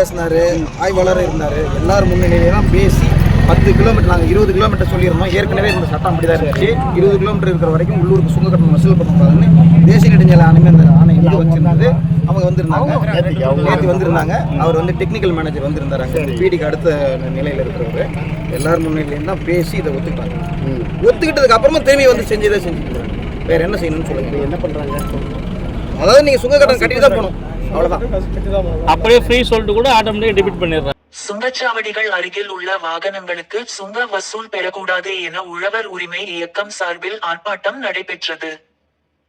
பேசினாரு ஆய்வாளர் இருந்தாரு. எல்லாரும் முன்னிலையில தான் பேசி பத்து கிலோமீட்டர் நாங்கள் இருபது கிலோமீட்டர் சொல்லியிருந்தோம். ஏற்கனவே இந்த சட்டம் அப்படி தான் இருந்துச்சு. இருபது கிலோமீட்டர் இருக்கிற வரைக்கும் உள்ளூருக்கு சுங்க கட்டணம் வசூல் பண்ணக்கூடாதுன்னு தேசிய நெடுஞ்சாலை ஆணையம் அந்த ஆணை இது வச்சிருந்தது. அவங்க வந்திருந்தாங்க. நேற்று வந்திருந்தாங்க. அவர் வந்து டெக்னிக்கல் மேனேஜர் வந்திருந்தாரு அங்கே. பிடிக்கு அடுத்த நிலையில் இருக்கிறவர். எல்லாரும் முன்னிலையும் தான் பேசி இதை ஒத்துக்கிட்டாங்க. ஒத்துக்கிட்டதுக்கு அப்புறமா திரும்பி வந்து செஞ்சதே செஞ்சுக்கிறாங்க. வேற என்ன செய்யணும்னு சொல்லுங்க. என்ன பண்றாங்க? அதாவது நீங்க சுங்க கட்டணம் கட்டிட்டு தான் போகணும். அவ்வளவுதான். அப்படியே ஃப்ரீ சொல்லிட்டு கூட ஆட்டோமேட்டிக் டெபிட் பண்ணிடுறாங்க சுங்கச்சாவடிகள் அருகில் உள்ள வாகனங்களுக்கு சுங்க வசூல் பெறக்கூடாது என உழவர் உரிமை இயக்கம் சார்பில் ஆர்ப்பாட்டம் நடைபெற்றது.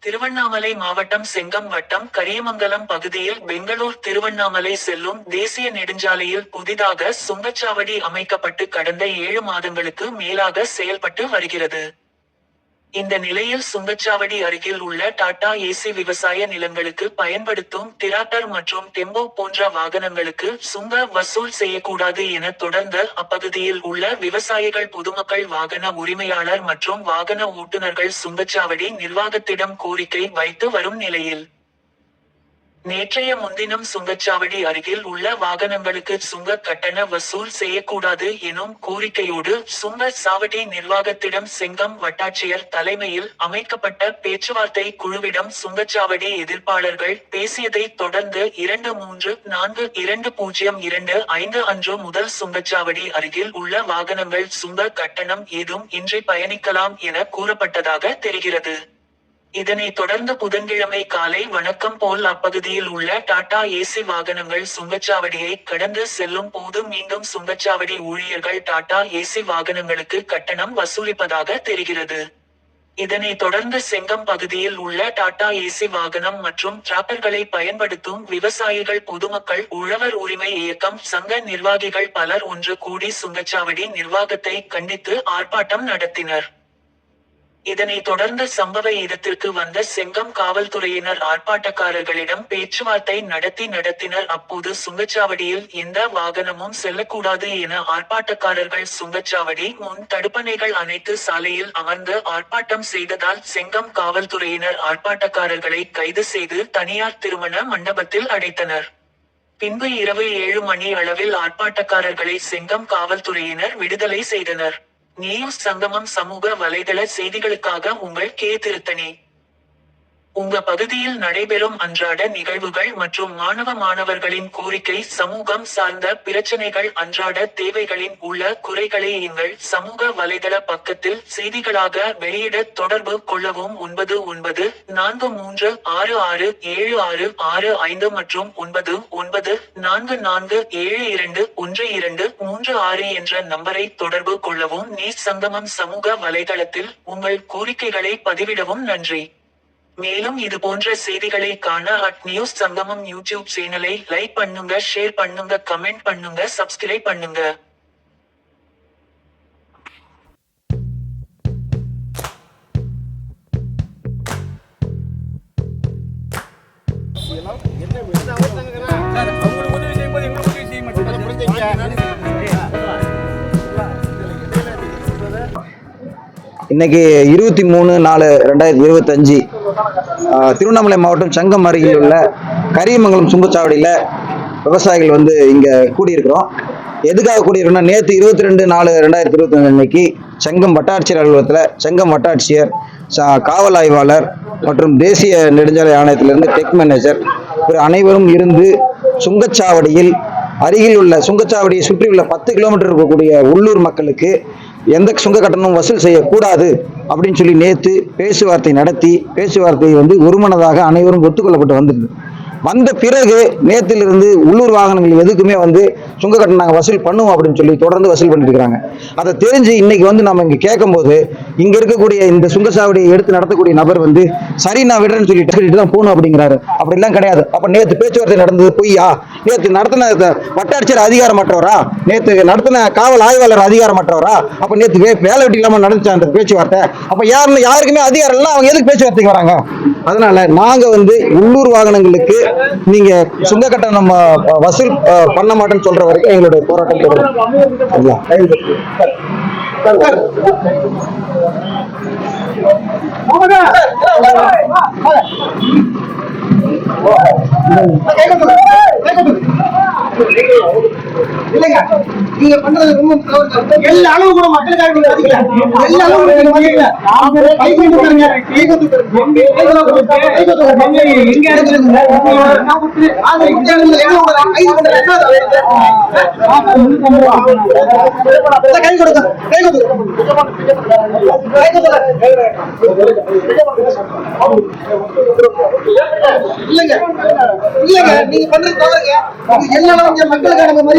திருவண்ணாமலை மாவட்டம் செங்கம் வட்டம் கரியமங்கலம் பகுதியில் பெங்களூர் திருவண்ணாமலை செல்லும் தேசிய நெடுஞ்சாலையில் புதிதாக சுங்கச்சாவடி அமைக்கப்பட்டு கடந்த ஏழு மாதங்களுக்கு மேலாக செயல்பட்டு வருகிறது. இந்த நிலையில் சுங்கச்சாவடி அருகில் உள்ள டாடா ஏசி விவசாய நிலங்களுக்கு பயன்படுத்தும் டிராக்டர் மற்றும் டெம்போ போன்ற வாகனங்களுக்கு சுங்க வசூல் செய்யக்கூடாது என தொடர்ந்து அப்பகுதியில் உள்ள விவசாயிகள் பொதுமக்கள் வாகன உரிமையாளர் மற்றும் வாகன ஓட்டுநர்கள் சுங்கச்சாவடி நிர்வாகத்திடம் கோரிக்கை வைத்து வரும் நிலையில் நேற்றைய முன்தினம் சுங்கச்சாவடி அருகில் உள்ள வாகனங்களுக்கு சுங்க கட்டண வசூல் செய்யக்கூடாது எனும் கோரிக்கையோடு சுங்க சாவடி நிர்வாகத்திடம் செங்கம் வட்டாட்சியர் தலைமையில் அமைக்கப்பட்ட பேச்சுவார்த்தை குழுவிடம் சுங்கச்சாவடி எதிர்ப்பாளர்கள் பேசியதை தொடர்ந்து இரண்டு மூன்று நான்கு இரண்டு பூஜ்ஜியம் இரண்டு ஐந்து அன்று முதல் சுங்கச்சாவடி அருகில் உள்ள வாகனங்கள் சுங்க கட்டணம் ஏதும் இன்றி பயணிக்கலாம் என கூறப்பட்டதாக தெரிகிறது. இதனைத் தொடர்ந்து புதன்கிழமை காலை வணக்கம் போல் அப்பகுதியில் உள்ள டாடா ஏசி வாகனங்கள் சுங்கச்சாவடியை கடந்து செல்லும் போது மீண்டும் சுங்கச்சாவடி ஊழியர்கள் டாடா ஏசி வாகனங்களுக்கு கட்டணம் வசூலிப்பதாக தெரிகிறது. இதனைத் தொடர்ந்து செங்கம் பகுதியில் உள்ள டாடா ஏசி வாகனம் மற்றும் டிராக்டர்களை பயன்படுத்தும் விவசாயிகள் பொதுமக்கள் உழவர் உரிமை இயக்கம் சங்க நிர்வாகிகள் பலர் ஒன்று கூடி சுங்கச்சாவடி நிர்வாகத்தை கண்டித்து ஆர்ப்பாட்டம் நடத்தினர். இதனைத் தொடர்ந்து சம்பவ இடத்திற்கு வந்த செங்கம் காவல்துறையினர் ஆர்ப்பாட்டக்காரர்களிடம் பேச்சுவார்த்தை நடத்தி நடத்தினர். அப்போது சுங்கச்சாவடியில் எந்த வாகனமும் செல்லக்கூடாது என ஆர்ப்பாட்டக்காரர்கள் சுங்கச்சாவடி முன் தடுப்பணைகள் அனைத்து சாலையில் அமர்ந்து ஆர்ப்பாட்டம் செய்ததால் செங்கம் காவல்துறையினர் ஆர்ப்பாட்டக்காரர்களை கைது செய்து தனியார் திருமண மண்டபத்தில் அடைத்தனர். பின்பு இரவு ஏழு மணி அளவில் ஆர்ப்பாட்டக்காரர்களை செங்கம் காவல்துறையினர் விடுதலை செய்தனர். நியூஸ் சங்கமம் சமூக வலைதள செய்திகளுக்காக உங்கள் கே திருத்தணி. உங்க பகுதியில் நடைபெறும் அன்றாட நிகழ்வுகள் மற்றும் மாணவ மாணவர்களின் கோரிக்கை சமூகம் சார்ந்த பிரச்சனைகள் அன்றாட தேவைகளின் உள்ள குறைகளை எங்கள் சமூக வலைதள பக்கத்தில் செய்திகளாக வெளியிட தொடர்பு கொள்ளவும் ஒன்பது ஒன்பது நான்கு மூன்று ஆறு ஆறு ஏழு ஆறு ஆறு ஐந்து மற்றும் ஒன்பது ஒன்பது நான்கு நான்கு ஏழு இரண்டு ஒன்று இரண்டு மூன்று ஆறு என்ற நம்பரை தொடர்பு கொள்ளவும் நீர் சங்கமம் சமூக வலைதளத்தில் உங்கள் கோரிக்கைகளை பதிவிடவும் நன்றி. மேலும் இது போன்ற செய்திகளை காண அட் நியூஸ் சங்கமம் யூடியூப் சேனலை லைக் பண்ணுங்க ஷேர் பண்ணுங்க கமெண்ட் பண்ணுங்க சப்ஸ்கிரைப் பண்ணுங்க. இன்னைக்கு இருபத்தி மூணு நாலு ரெண்டாயிரத்தி இருபத்தஞ்சு திருவண்ணாமலை மாவட்டம் சங்கம் அருகில் உள்ள கரியமங்கலம் சுங்கச்சாவடியில் விவசாயிகள் வந்து இங்கே கூடியிருக்கிறோம். எதுக்காக கூடியிருக்கோம்னா நேற்று இருபத்தி ரெண்டு நாலு ரெண்டாயிரத்தி இருபத்தஞ்சு அன்னைக்கு செங்கம் வட்டாட்சியர் அலுவலகத்தில் செங்கம் வட்டாட்சியர் காவல் ஆய்வாளர் மற்றும் தேசிய நெடுஞ்சாலை ஆணையத்திலிருந்து டெக் மேனேஜர் இவர் அனைவரும் இருந்து சுங்கச்சாவடியில் அருகில் உள்ள சுங்கச்சாவடியை சுற்றியுள்ள பத்து கிலோமீட்டர் இருக்கக்கூடிய உள்ளூர் மக்களுக்கு எந்த சுங்க கட்டணமும் வசூல் செய்யக்கூடாது அப்படின்னு சொல்லி நேற்று பேச்சுவார்த்தை நடத்தி பேச்சுவார்த்தை வந்து ஒருமனதாக அனைவரும் ஒத்துக்கொள்ளப்பட்டு வந்தது வந்த பிறகு நேத்திலிருந்து உள்ளூர் வாகனங்கள் எதுக்குமே வந்து சுங்க கட்டணம் நாங்கள் வசூல் பண்ணுவோம் அப்படின்னு சொல்லி தொடர்ந்து வசூல் பண்ணிட்டு இருக்கிறாங்க அதை தெரிஞ்சு இன்னைக்கு வந்து நம்ம இங்கே கேட்கும்போது இங்கே இருக்கக்கூடிய இந்த சுங்கச்சாவடியை எடுத்து நடத்தக்கூடிய நபர் வந்து சரி நான் விடுறேன்னு சொல்லிட்டு சொல்லிட்டு தான் போகணும் அப்படிங்கிறாரு. அப்படிலாம் கிடையாது. அப்போ நேற்று பேச்சுவார்த்தை நடந்தது பொய்யா? நேற்று நடத்தின த- வட்டாட்சியர் அதிகாரமற்றவரா? நேற்று நடத்தின காவல் ஆய்வாளர் அதிகாரமற்றவரா? அப்போ நேற்று வே- வேலை வெட்டி இல்லாமல் நடந்துச்சா அந்த பேச்சுவார்த்தை? அப்போ யாருன்னு யாருக்குமே அதிகாரம் இல்லை அவங்க எதுக்கு பேச்சுவார்த்தைக்கு வராங்க? அதனால நாங்கள் வந்து உள்ளூர் வாகனங்களுக்கு நீங்க சுங்க கட்டணம் வசூல் பண்ண மாட்டேன்னு சொல்ற வரைக்கும் எங்களுடைய போராட்டம் தொடரும். இல்லைங்க. நீங்க பண்றது ரொம்ப. எல்லா அளவு கூட மக்களுக்காக நீங்க எல்லா அளவு நீங்க மதிக்கல கை கொண்டு பாருங்க. கை கொண்டு. எங்க? இல்ல, கை கொடுங்க கை கொடுங்க கை கொடுங்க இல்லங்க. இல்லங்க. நீங்க பண்றது தவறுங்க. எல்லா மக்களுக்கான அந்த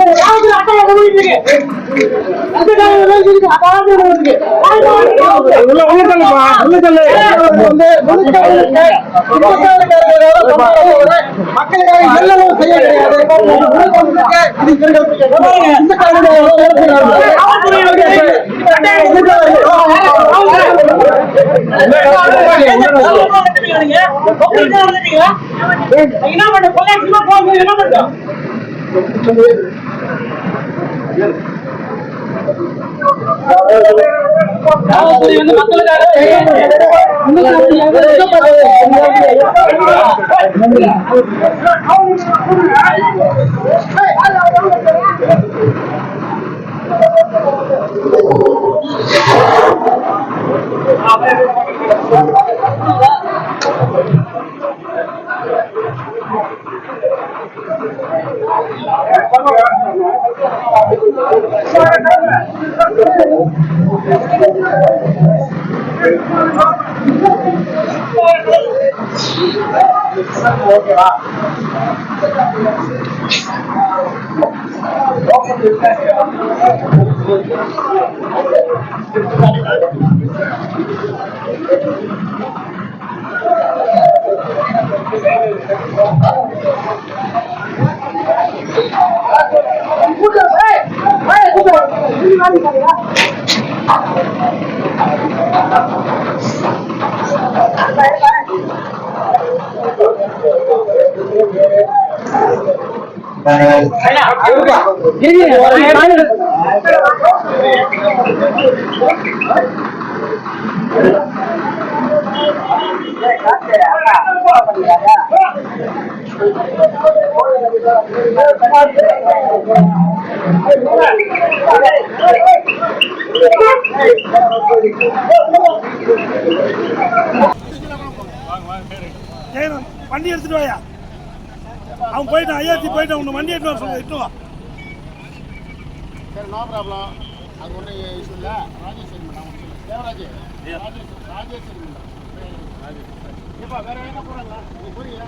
பேச்சுவார்த்தை ஏற்படுத்தி அது வரைக்கும் இருங்க. அது வரைக்கும் இருங்க. என்ன பண்ணுறோம் இருங்க. பேச்சுவார்த்தை வரைக்கும் இருங்க. பேச்சுவார்த்தை இருங்க. பேச்சுவார்த்தை மட்டும் வரைக்கும் இருங்க. பேச்சுவார்த்தை மட்டும் இருங்க. மக்களுக்காக எல்லாம் செய்ய கிடையாது ஏய், வண்டி எடுத்துட்டு வாயா. அவன் போயிட்டான் ஐயாத்தி போயிட்டான் உன்னை வண்டி எடுத்து வர இட்டு வா. சரி நோ ப்ராப்ளம் அது ஒன்றும் இஷ்யூ இல்லை. ராஜேஸ்வரி மேடம் தேவராஜ். ராஜேஷ் ராஜேஸ்வரி மேடம். இப்போ வேற என்ன போறாங்களா நீ புரியுங்க